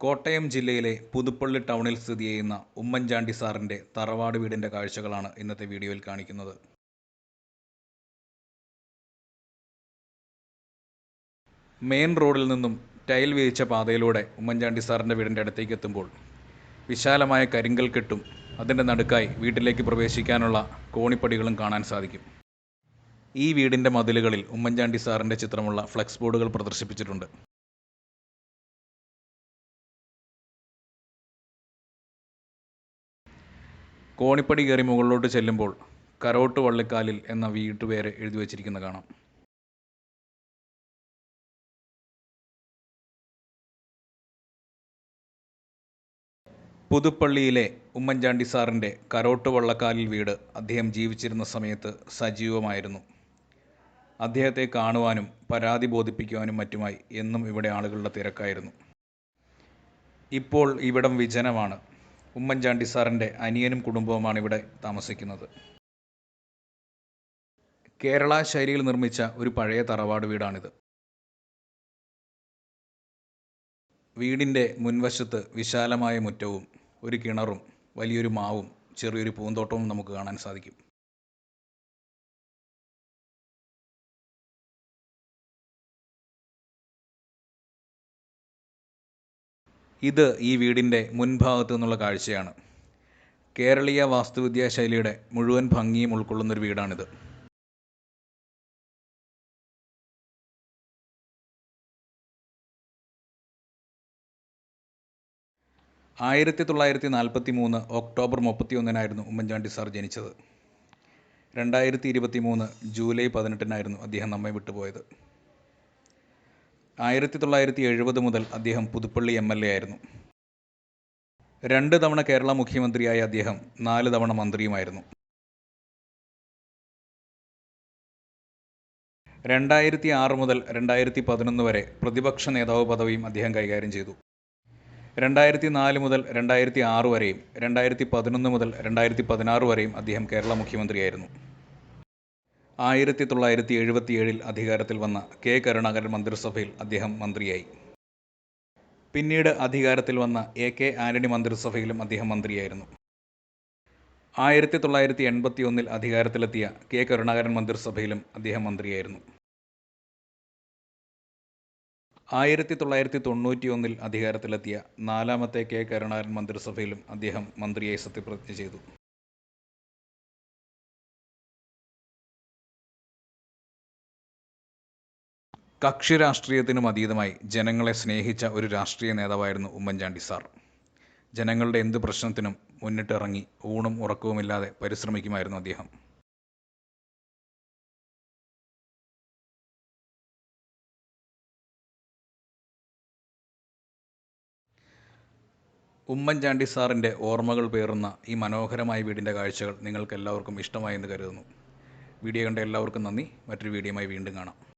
കോട്ടയം ജില്ലയിലെ പുതുപ്പള്ളി ടൗണിൽ സ്ഥിതി ചെയ്യുന്ന ഉമ്മൻചാണ്ടി സാറിന്റെ തറവാട് വീടിന്റെ കാഴ്ചകളാണ് ഇന്നത്തെ വീഡിയോയിൽ കാണിക്കുന്നത്. മെയിൻ റോഡിൽ നിന്നും ടൈൽ വിരിച്ച പാതയിലൂടെ ഉമ്മൻചാണ്ടി സാറിന്റെ വീടിന്റെ അടുത്തേക്ക് എത്തുമ്പോൾ വിശാലമായ കരിങ്കൽ കെട്ടും അതിന്റെ നടുക്കായി വീട്ടിലേക്ക് പ്രവേശിക്കാനുള്ള കോണിപ്പടികളും കാണാൻ സാധിക്കും. ഈ വീടിന്റെ മതിലുകളിൽ ഉമ്മൻചാണ്ടി സാറിന്റെ ചിത്രമുള്ള ഫ്ലെക്സ് ബോർഡുകൾ പ്രദർശിപ്പിച്ചിട്ടുണ്ട്. കോണിപ്പടി കയറി മുകളിലോട്ട് ചെല്ലുമ്പോൾ കരോട്ട് വള്ളിക്കാലിൽ എന്ന വീട്ടുപേര് എഴുതി വച്ചിരിക്കുന്ന കാണാം. പുതുപ്പള്ളിയിലെ ഉമ്മൻചാണ്ടി സാറിന്റെ കരോട്ട് വള്ളക്കാലിൽ വീട് അദ്ദേഹം ജീവിച്ചിരുന്ന സമയത്ത് സജീവമായിരുന്നു. അദ്ദേഹത്തെ കാണുവാനും പരാതി ബോധിപ്പിക്കുവാനും മറ്റുമായി എന്നും ഇവിടെ ആളുകളുടെ തിരക്കായിരുന്നു. ഇപ്പോൾ ഇവിടം വിജനമാണ്. ഉമ്മൻചാണ്ടി സാറിന്റെ അനിയനും കുടുംബവുമാണ് ഇവിടെ താമസിക്കുന്നത്. കേരള ശൈലിയിൽ നിർമ്മിച്ച ഒരു പഴയ തറവാട് വീടാണിത്. വീടിന്റെ മുൻവശത്ത് വിശാലമായ മുറ്റവും ഒരു കിണറും വലിയൊരു മാവും ചെറിയൊരു പൂന്തോട്ടവും നമുക്ക് കാണാൻ സാധിക്കും. ഇത് ഈ വീടിന്റെ മുൻഭാഗത്തു നിന്നുള്ള കാഴ്ചയാണ്. കേരളീയ വാസ്തുവിദ്യാ ശൈലിയുടെ മുഴുവൻ ഭംഗിയും ഉൾക്കൊള്ളുന്നൊരു വീടാണിത്. ആയിരത്തി തൊള്ളായിരത്തി നാൽപ്പത്തി മൂന്ന് ഒക്ടോബർ മുപ്പത്തി ഒന്നിനായിരുന്നു ഉമ്മൻചാണ്ടി സാർ ജനിച്ചത്. രണ്ടായിരത്തി ഇരുപത്തി മൂന്ന് ജൂലൈ പതിനെട്ടിനായിരുന്നു അദ്ദേഹം നമ്മെ വിട്ടുപോയത്. ആയിരത്തി തൊള്ളായിരത്തി എഴുപത് മുതൽ അദ്ദേഹം പുതുപ്പള്ളി എം എൽ എ ആയിരുന്നു. രണ്ട് തവണ കേരള മുഖ്യമന്ത്രിയായ അദ്ദേഹം നാല് തവണ മന്ത്രിയുമായിരുന്നു. രണ്ടായിരത്തി ആറ് മുതൽ രണ്ടായിരത്തി പതിനൊന്ന് വരെ പ്രതിപക്ഷ നേതാവ് പദവിയും അദ്ദേഹം കൈകാര്യം ചെയ്തു. രണ്ടായിരത്തി നാല് മുതൽ രണ്ടായിരത്തി ആറ് വരെയും രണ്ടായിരത്തി പതിനൊന്ന് മുതൽ രണ്ടായിരത്തി പതിനാറ് വരെയും അദ്ദേഹം കേരള മുഖ്യമന്ത്രിയായിരുന്നു. ആയിരത്തി തൊള്ളായിരത്തി എഴുപത്തിയേഴിൽ അധികാരത്തിൽ വന്ന കെ. കരുണാകരൻ മന്ത്രിസഭയിൽ അദ്ദേഹം മന്ത്രിയായി. പിന്നീട് അധികാരത്തിൽ വന്ന എ. കെ. ആന്റണി മന്ത്രിസഭയിലും അദ്ദേഹം മന്ത്രിയായിരുന്നു. ആയിരത്തി തൊള്ളായിരത്തി എൺപത്തി ഒന്നിൽ അധികാരത്തിലെത്തിയ കെ. കരുണാകരൻ മന്ത്രിസഭയിലും അദ്ദേഹം മന്ത്രിയായിരുന്നു. ആയിരത്തി തൊള്ളായിരത്തി തൊണ്ണൂറ്റി ഒന്നിൽ അധികാരത്തിലെത്തിയ നാലാമത്തെ കെ. കരുണാകരൻ മന്ത്രിസഭയിലും അദ്ദേഹം മന്ത്രിയായി സത്യപ്രതിജ്ഞ ചെയ്തു. കക്ഷി രാഷ്ട്രീയത്തിനും അതീതമായി ജനങ്ങളെ സ്നേഹിച്ച ഒരു രാഷ്ട്രീയ നേതാവായിരുന്നു ഉമ്മൻചാണ്ടി സാർ. ജനങ്ങളുടെ എന്ത് പ്രശ്നത്തിനും മുന്നിട്ടിറങ്ങി ഊണും ഉറക്കവുമില്ലാതെ പരിശ്രമിക്കുമായിരുന്നു അദ്ദേഹം. ഉമ്മൻചാണ്ടി സാറിന്റെ ഓർമ്മകൾ പേറുന്ന ഈ മനോഹരമായ വീടിന്റെ കാഴ്ചകൾ നിങ്ങൾക്കെല്ലാവർക്കും ഇഷ്ടമായെന്ന് കരുതുന്നു. വീഡിയോ കണ്ട എല്ലാവർക്കും നന്ദി. മറ്റൊരു വീഡിയോയുമായി വീണ്ടും കാണാം.